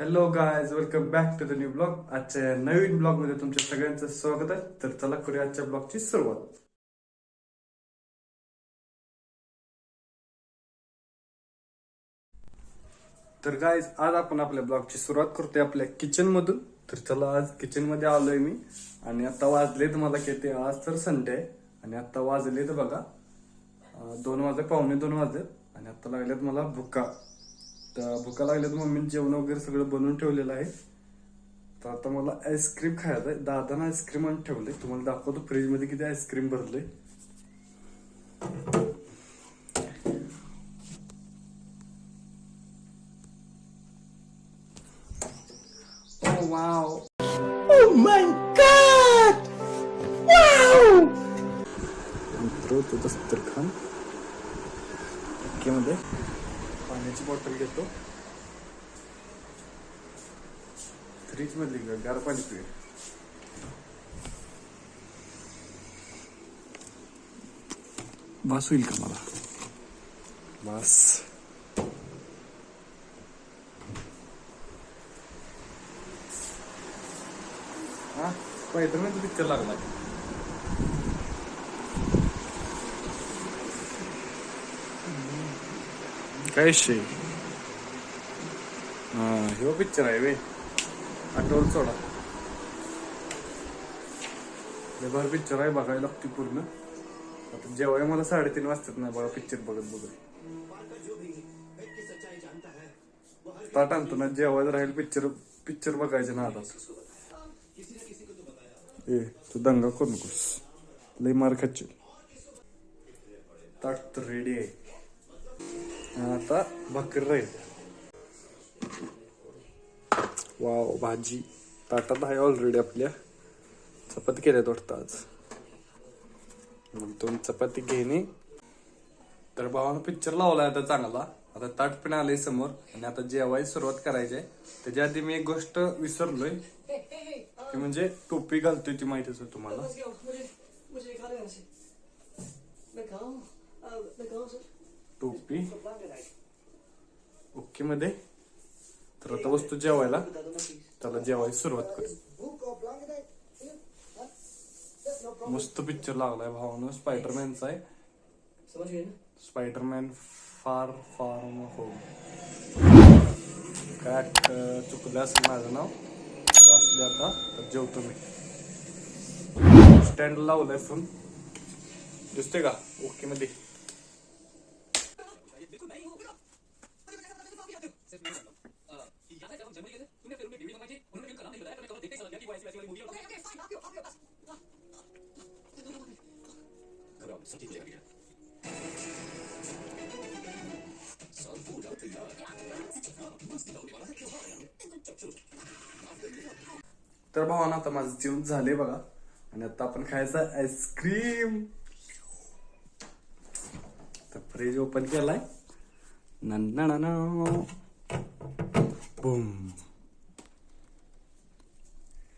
Hello guys welcome back to the new blog आजच्या नवीन ब्लॉगमध्ये तुमच्या सगळ्यांचं स्वागत आहे. तर चला करूया आजच्या ब्लॉगची सुरुवात. तर गायज आज आपण आपल्या ब्लॉगची सुरुवात करतोय आपल्या किचन मधून. तर चला आज किचनमध्ये आलोय मी. आणि आता वाजलेत मला किती? आज तर संडे आहे. आणि आता वाजलेत बघा. दोन वाजले पावणे दोन वाजलेत. आणि आता लागलेत मला भुका. तर भुका लागल्यात मम्मीने जेवण वगैरे सगळं बनवून ठेवलेलं आहे. तर आता मला आईस्क्रीम खायचं आहे. दादानं आईस्क्रीम आणून ठेवलंय. तुम्हाला दाखवतो फ्रीजमध्ये किती आईस्क्रीम wow. मित्र तो दस्तरखान खानमध्ये. पाण्याची बॉटल घेतो. फ्रीज मधली गार पाणी पिऊया. बस होईल का मला? बस हा स्पायडरमॅन पिक्चर लागला. काय शे हा ह्यो पिक्चर आहे वे आठवल सोडा लेबर पिक्चर आहे बघायला लागते पूर्ण आता जेव्हा मला साडेतीन वाजतात ना बघा पिक्चर बघत बघत ताट आणतो ना जेवायला राहील पिक्चर पिक्चर बघायचे ना आता ए तू दंगा करू नकोस लई मार खाची ताट तर रेडी आहे आणि आता भाकर राहील. वाव भाजी. ताटात आहे ऑलरेडी आपल्या. चपाती केल्यात वाटतं आज. मग दोन चपाती घेणे. तर भावानं पिक्चर लावलाय आता चांगला. आता ताट पण आलंय समोर. आणि आता जेवायला सुरुवात करायची आहे त्याच्या आधी मी एक गोष्ट विसरलोय. ती म्हणजे टोपी घालतोय ती माहितीच आहे तुम्हाला. टोपी. ओके मध्ये. तर आता वस्तू जेवायला. त्याला जेवायला सुरुवात करू. मस्त पिक्चर लागलाय भावानं. स्पायडरमॅनचा आहे. स्पायडरमॅन फार फार हो काय चुकलं असेल माझं नाव? असले आता. तर जेवतो मी. स्टँड लावलाय फोन दिसते का? ओके मध्ये. तर भावानं आता माझं जेवण झाले बघा. आणि आता आपण खायचं आईस्क्रीम तर फ्रीज ओपन केलाय. बूम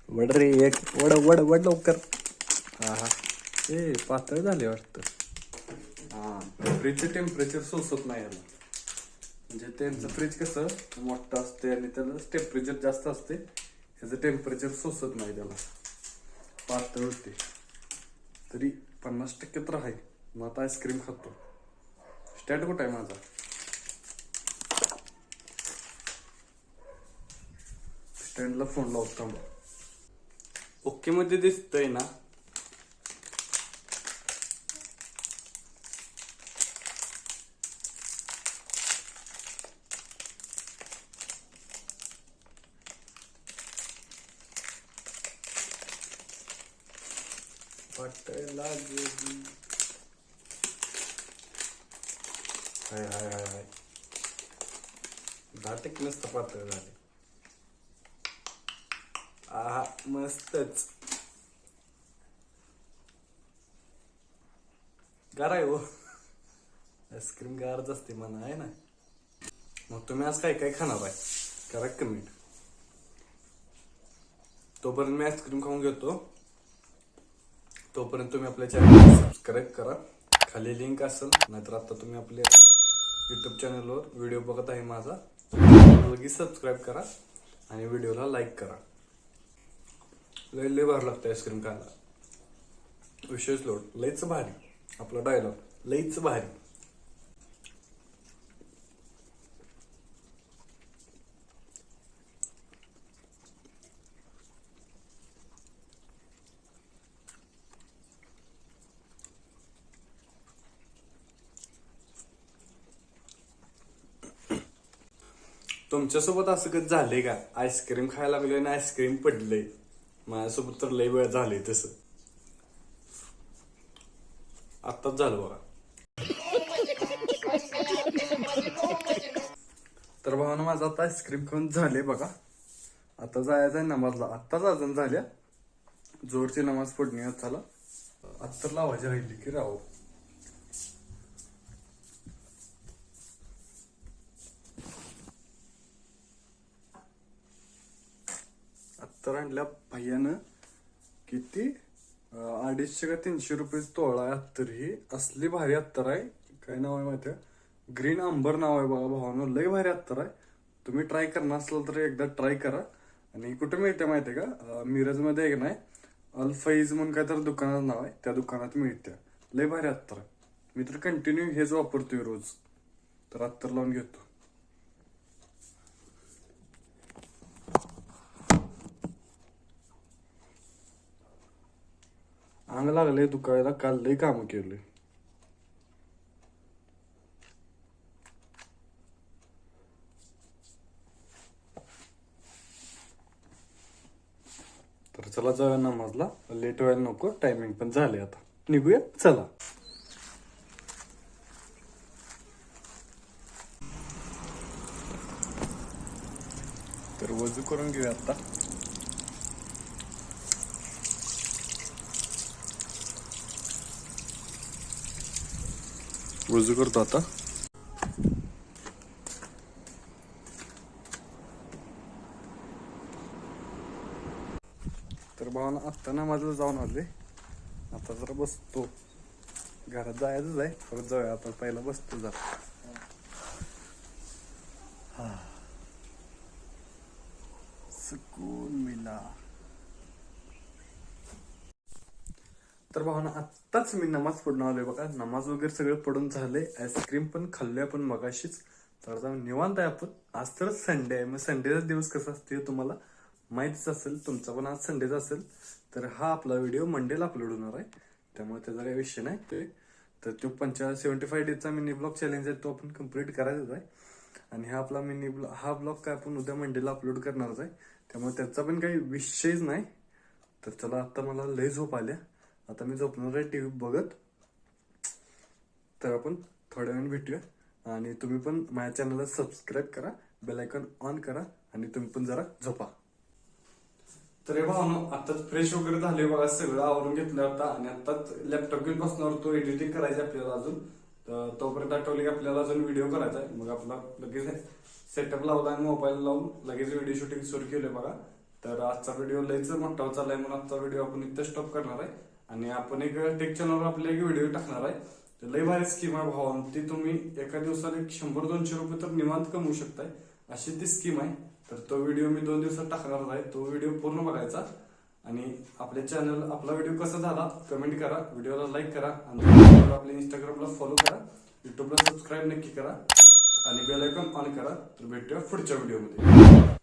वड रे एक. वड वड वड लवकर. हा हा ए पातळ झाले वाटतं. हा फ्रीजचं टेम्परेचर सोसत नाही याला. म्हणजे त्यांचं फ्रीज कसं मोठं असते आणि त्याला टेम्परेचर जास्त असते ह्याचं टेम्परेचर सोसत नाही त्याला. पातळ होते. तरी पन्नास टक्के तर आहे. मग आता आईस्क्रीम खातो. स्टँड कुठं आहे माझा? स्टँडला फोन लावतो थांबा. ओके मध्ये दिसतंय ना? वाटायला गेली हाय हाय हाय हाय. दाटक नसतं पातळ झाले. हा मस्तच. गार आहे हो. आईस्क्रीम गारच असते म्हणा आहे ना? मग तुम्ही आज काय काय खाणार आहे? करा कमेंट. तोपर्यंत मी आईस्क्रीम खाऊन घेतो. तोपर्यंत तुम्ही आपल्या चॅनल सबस्क्राईब करा. खाली लिंक असेल नाहीतर आता तुम्ही आपल्या युट्यूब चॅनलवर व्हिडिओ बघत आहे माझा. लगेच सबस्क्राईब करा आणि व्हिडिओला लाईक करा. लय लय भारी लागतं आईस्क्रीम खायला. विशेष लोट लईच भारी. आपला डायलॉग लईच भारी. तुमच्यासोबत असं कधी झालंय का? आईस्क्रीम खायला लागलोय आणि आईस्क्रीम पडले माझ्यासोबत तर लई वेळ झाले तसं. आत्ताच झालं बघा. तर भावानं माझं आता आईस्क्रीम खाऊन झाले बघा. आता जायचं आहे नमाजला. आत्ताच अजून झाल्या. जोरची नमाज पडणी आज झाला अत्तर लावायची राहिली की राहू तर आणल्या भैयानं किती? अडीचशे का तीनशे रुपये तोळा आहे अत्तर ही असली भारी अत्तर आहे. काय नाव आहे माहिती आहे? ग्रीन अंबर नाव आहे बघा भावानं. लय भारी अत्तर आहे. तुम्ही ट्राय करणार असाल तर एकदा ट्राय करा. आणि कुठे मिळते माहिती आहे का? मिरजमध्ये एक नाही. अल्फाईज म्हणून काय तर दुकानात नाव आहे. त्या दुकानात मिळते लय भारी अत्तर मी तर कंटिन्यू हेच वापरतोय रोज. तर अत्तर लावून घेतो. अंग लागले दुखायला काल लय काम केले. तर चला जाऊया नमाजला. लेट व्हायला नको टायमिंग पण झाले आता. निघूया? चला. तर वजू करून घेऊया आता. वजू करतो आता. तर भावना आत्ता ना माझं जाऊन आले आता जरा बसतो. घरात जायचंच आहे. परत जाऊया. आता पहिला बसतो जरा हा. सुकून मिला तर भावना आत्ताच मी नमाज पडून आलोय बघा. नमाज वगैरे सगळं पडून झाले आईस्क्रीम पण खाल्लोय आपण मगाशीच. तर जाऊन निवांत आहे आपण. आज तर संडे आहे. मग संडेचा दिवस कसा असतो हे तुम्हाला माहितीच असेल. तुमचा पण आज संडेचा असेल. तर हा आपला व्हिडिओ मंडेला अपलोड होणार आहे. त्यामुळे त्याचा काही विषय नाही. ते तर तो पंचा सेव्हन्टी फाय डेजचा मिनी ब्लॉग चॅलेंज आहे तो आपण कंप्लीट करायचाच आहे. आणि हा आपला मिनी ब्लॉग हा ब्लॉग काय आपण उद्या मंडेला अपलोड करणारच आहे. त्यामुळे त्याचा पण काही विषयच नाही. तर चला आता मला लय झोप आल्या. आता मी झोपणार आहे टी व्ही बघत तर आपण थोड्या वेळ भेटूया. आणि तुम्ही पण माझ्या चॅनलला सबस्क्राईब करा बेल आयकॉन ऑन करा आणि तुम्ही पण जरा झोपा. तर हे भावना आताच फ्रेश वगैरे झाले बघा सगळं आवरून घेतलं आता आणि आताच लॅपटॉप घेऊन बसणार तो एडिटिंग करायची आपल्याला अजून. तर तोपर्यंत आठवले की आपल्याला अजून व्हिडिओ करायचा आहे. मग आपला लगेच सेटअप लावला आणि मोबाईल लावून लगेच व्हिडिओ शूटिंग सुरू केलं बघा. तर आजचा व्हिडिओ लयच मोठा चाललाय म्हणून आजचा व्हिडिओ आपण इथं स्टॉप करणार आहे. आणि आपण एक टेक चॅनलवर आपले एक व्हिडिओ टाकणार आहे. तर लय भारी स्कीम आहे भावान ती तुम्ही एका दिवसाला एक शंभर दोनशे रुपये तर निवांत कमवू शकताय. अशी ती स्कीम आहे. तर तो व्हिडिओ मी दोन दिवसात टाकणार आहे. तो व्हिडिओ पूर्ण बघायचा. आणि आपल्या चॅनल आपला व्हिडिओ कसा झाला कमेंट करा. व्हिडिओला लाईक करा. आणि आपल्या इंस्टाग्रामला फॉलो करा. युट्यूबला सबस्क्राईब नक्की करा. आणि बेल आयकॉन ऑन करा. तर भेटूया पुढच्या व्हिडिओमध्ये